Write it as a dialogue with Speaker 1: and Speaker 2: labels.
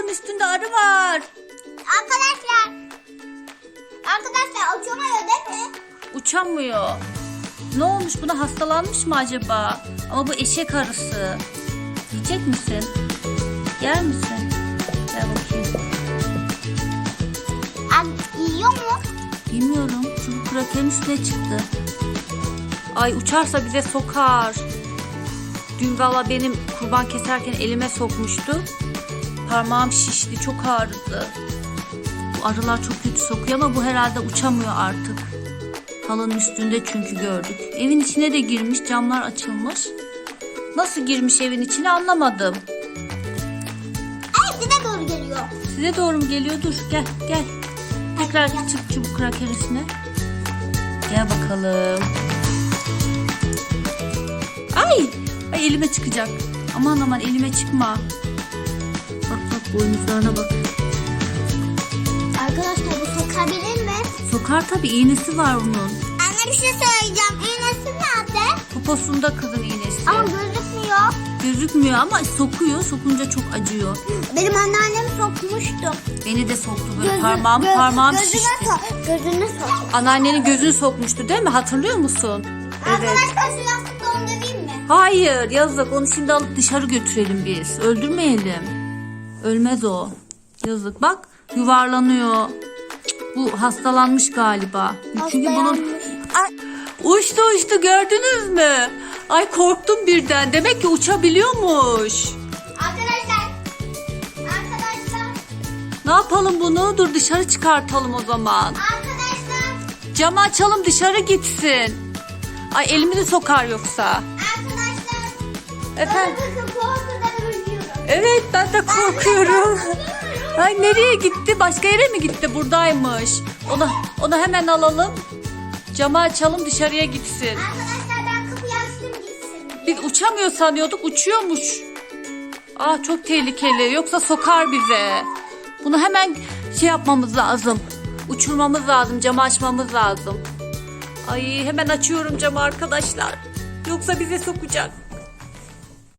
Speaker 1: halının üstünde arı var.
Speaker 2: Arkadaşlar. Arkadaşlar uçamıyor değil mi?
Speaker 1: Uçamıyor. Ne olmuş buna hastalanmış mı acaba? Ama bu eşek arısı. Yiyecek misin? Yer misin? Gel bakayım.
Speaker 2: An yiyor mu?
Speaker 1: Bilmiyorum. Çubuk krakerin üstüne çıktı. Ay uçarsa bize sokar. Dün valla benim kurban keserken elime sokmuştu. Parmağım şişti. Çok ağrıdı. Bu arılar çok kötü sokuyor ama bu herhalde uçamıyor artık. Halının üstünde çünkü gördük. Evin içine de girmiş. Camlar açılmış. Nasıl girmiş evin içine anlamadım.
Speaker 2: Evet size doğru geliyor.
Speaker 1: Size doğru mu geliyor? Dur gel gel. Tekrar çık çubuk kraker üstüne. Gel bakalım. Ay! Ay elime çıkacak. Aman aman elime çıkma. Bak bak boynuzlarına bak.
Speaker 2: Arkadaşlar bu sokabilir mi?
Speaker 1: Sokar tabii iğnesi var onun.
Speaker 2: Anne bir şey söyleyeceğim. İğnesi nerede?
Speaker 1: Poposunda kızın iğnesi.
Speaker 2: Ama gözükmüyor.
Speaker 1: Gözükmüyor ama sokuyor. Sokunca çok acıyor.
Speaker 2: Benim anneannem sokmuştu.
Speaker 1: Beni de soktu böyle
Speaker 2: Gözü-
Speaker 1: parmağım
Speaker 2: gö-
Speaker 1: parmağım
Speaker 2: gözüne
Speaker 1: şişti.
Speaker 2: sok- Gözüne sok.
Speaker 1: Anneannenin gözünü sokmuştu değil mi? Hatırlıyor musun?
Speaker 2: Arkadaşlar şu yastıkla onu döveyim mi?
Speaker 1: Hayır yazık onu şimdi alıp dışarı götürelim biz. Öldürmeyelim. Ölmez o. Yazık bak yuvarlanıyor. Bu hastalanmış galiba. Çünkü bunun. Ay, uçtu uçtu gördünüz mü? Ay korktum birden. Demek ki uçabiliyormuş.
Speaker 2: Arkadaşlar. Arkadaşlar.
Speaker 1: Ne yapalım bunu? Dur dışarı çıkartalım o zaman.
Speaker 2: Arkadaşlar.
Speaker 1: Camı açalım dışarı gitsin. Ay elimi de sokar yoksa.
Speaker 2: Arkadaşlar.
Speaker 1: Efendim?
Speaker 2: Bakın.
Speaker 1: Evet ben de korkuyorum. Ay nereye gitti? Başka yere mi gitti? Buradaymış. Onu, onu hemen alalım. Camı açalım dışarıya gitsin.
Speaker 2: Arkadaşlar ben kapıyı açtım gitsin.
Speaker 1: Biz uçamıyor sanıyorduk. Uçuyormuş. Aa çok tehlikeli. Yoksa sokar bize. Bunu hemen şey yapmamız lazım. Uçurmamız lazım. Camı açmamız lazım. Ay hemen açıyorum camı arkadaşlar. Yoksa bize sokacak.